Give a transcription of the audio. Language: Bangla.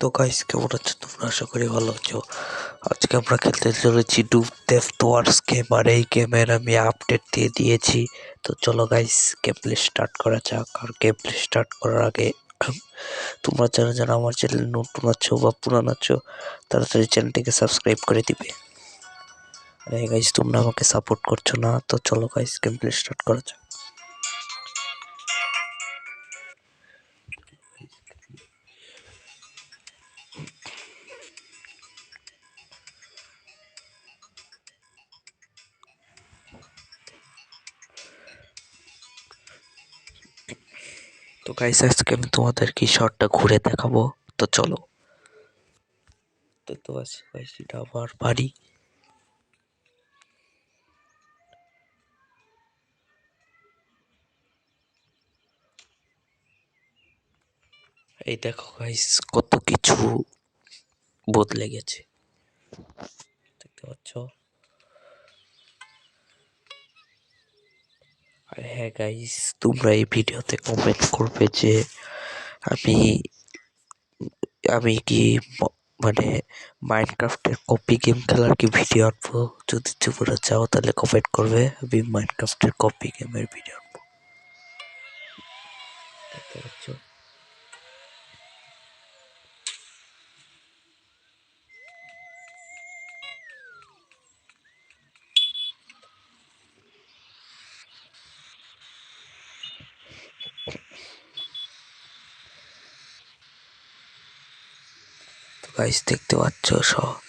তো গাইস কেমন আছো তোমরা? আশা করি ভালো আছো। আজকে আমরা খেলতে চলেছি ডুব ডেফ ওয়ার্স গেম আর এই গেমের আমি আপডেট দিয়ে দিয়েছি। তো চলো গাইস গেম প্লে স্টার্ট করা যাক। আর গেম প্লে স্টার্ট করার আগে, তোমরা যারা যারা আমার চ্যানেল নতুন আছো বা পুরান আছো, তাড়াতাড়ি চ্যানেলটিকে সাবস্ক্রাইব করে দিবে। আরে গাইস তোমরা আমাকে সাপোর্ট করছ না, তো চলো গাইস গেম প্লে স্টার্ট করা যাক। তো গাইস আজকে আমি তোমাদেরকে শটটা ঘুরে দেখাবো? তো চলো। দেখতে পাচ্ছি গাইস এটা আবার বাড়ি। এই দেখো গাইস কত কিছু বদলে গেছে। দেখতে পাচ্ছ? আর হ্যাঁ গাইস তোমরা এই ভিডিওতে কমেন্ট করবে যে আমি আমি কি মানে মাইনক্রাফটের কপি গেম খেলার কি ভিডিও আনব? যদি তোমরা চাও তাহলে কমেন্ট করবে, আমি মাইনক্রাফটের কপি গেমের ভিডিও আনব। দেখতে পাচ্ছ? গাইস দেখতে পাচ্ছ সব।